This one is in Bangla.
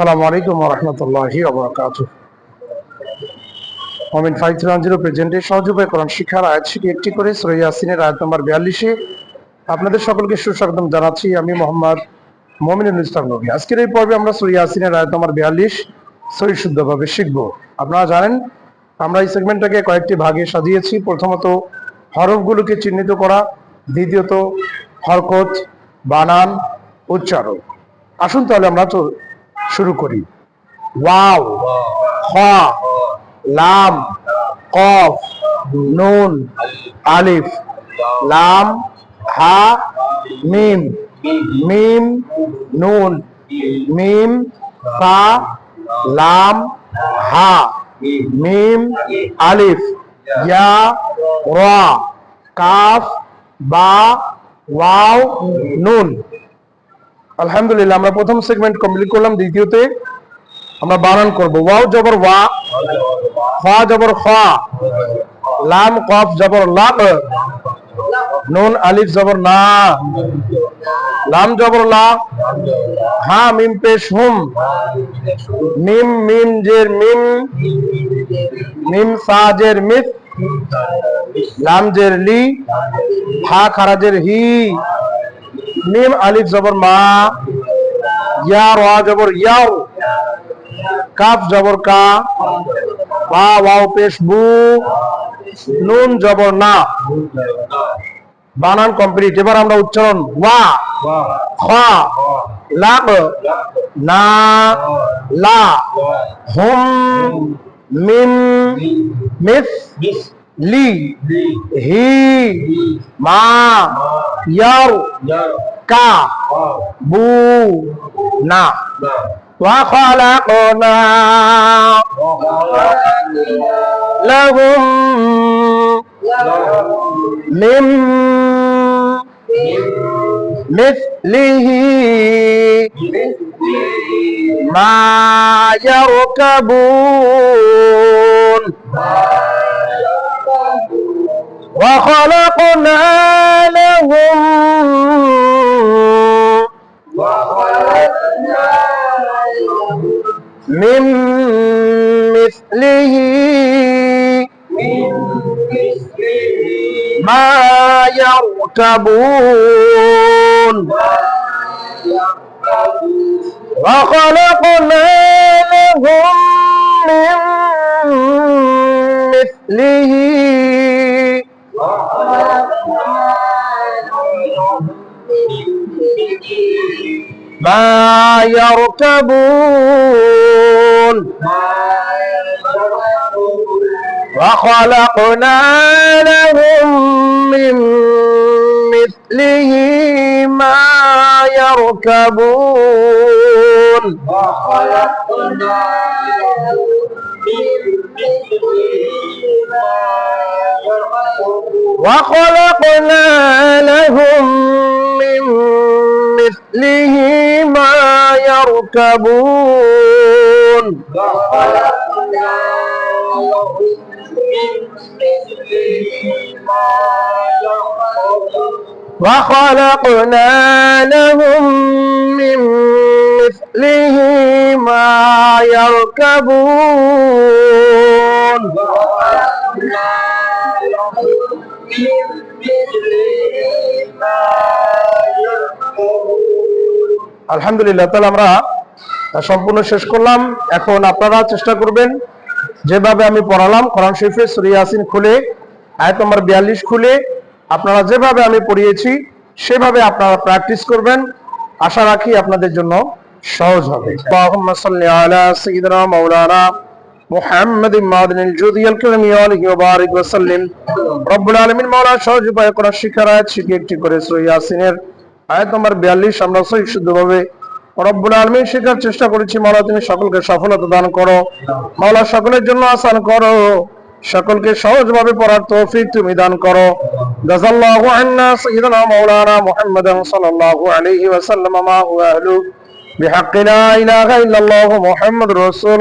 আসসালামু আলাইকুম রহমতুল্লাহি মমিন ফাইভ ওয়ান জিরো প্রেজেন্টের সহজ উপায় কোরআন শিক্ষার আয়াত শিখে একটি করে সৈয়া ইয়াসিনের আয়াত নম্বর বিয়াল্লিশে। আপনাদের সকলকে সুস্বাগতম জানাচ্ছি আমি মোহাম্মদ মমিনুল ইসলাম নবী। আজকের এই পর্বে আমরা সৈয়া ইয়াসিনের আয়াত নম্বর বিয়াল্লিশ সহি শুদ্ধভাবে শিখব। আপনারা জানেন, আমরা এই সেগমেন্টটাকে কয়েকটি ভাগে সাজিয়েছি। প্রথমত, হরফগুলোকে চিহ্নিত করা। দ্বিতীয়ত, হরকত, বানান, উচ্চারণ। আসুন তাহলে আমরা শুরু করি। ওয়াও খ লাম, কফ, নুন, আলিফ, লাম, হা, মিম মিম, নুন, মিম, ফা, লাম, হা, মিম, আলিফ, ইয়া, রা, কাফ, বা, ওয়াও, নুন। আলহামদুলিল্লাহ, আমরা প্রথম সেগমেন্ট কমপ্লিট করলাম, দ্বিতীয়তে আমরা বানান করব। ওয়াও জবর ওয়া খা জবর খা লাম কফ জবর লাম, নুন আলিফ জবর না, লাম জবর লা, হা মিম পেশ হুম, মিম মিম জের মিম মিম সা জের মিস লাম জের লি, হা খারাজের হি মিম আলিফ জবর মা ইয়া রা জবর ইয়াও কাফ জবর কা বা ওয়াও পেশ বু নুন জবর না বানান কমপ্লিট এবার আমরা উচ্চারণ ওয়া খ লাম না লা হুম মিম মিস লি হি মা ইয়াও কা বু না وخلقنا لهم من مثله ما يركبون وخلقنا لهم من مثله ما يركبون وخلقنا لهم من مثله ما يركبون. وخلقنا لهم من مثله ما يركبون. وخلقنا لهم من يركبون وخلقنا لهم من مثله ما يركبون আলহামদুলিল্লাহ, তাহলে আমরা সম্পূর্ণ শেষ করলাম। এখন আপনারা চেষ্টা করবেন, যেভাবে আমি পড়ালাম, কোরআন শরীফে সূরা ইয়াসিন খুলে, আয়াত নম্বর বিয়াল্লিশ খুলে, আপনারা যেভাবে আমি পড়িয়েছি, সেভাবে আপনারা প্র্যাকটিস করবেন। আশা রাখি আপনাদের জন্য সহজ হবে। মাদিনিল জুদিয়াল কালামি আলাইহি ওয়া বারিক ওয়া সাল্লিম। রব্বুল আলামিন মাওলা সহজ উপায়ে কোরআন শিক্ষার আয়াত একটি করে আয়াত নম্বর 42 আমরা সহি শুদ্ধভাবে রব্বুল আলামিন শেখার চেষ্টা করেছি। মাওলা, তুমি সকলকে সফলতা দান করো। মাওলা, সকলের জন্য আসান করো। সকলকে সহজভাবে পড়ার তৌফিক তুমি দান করো। জাযাল্লাহু আন্না সাইয়্যিদানা মাওলানা মুহাম্মাদান সাল্লাল্লাহু আলাইহি ওয়া সাল্লাম মা হুয়া আহলু। বিহাক্কি লা ইলাহা ইল্লাল্লাহু মুহাম্মাদুর রাসূল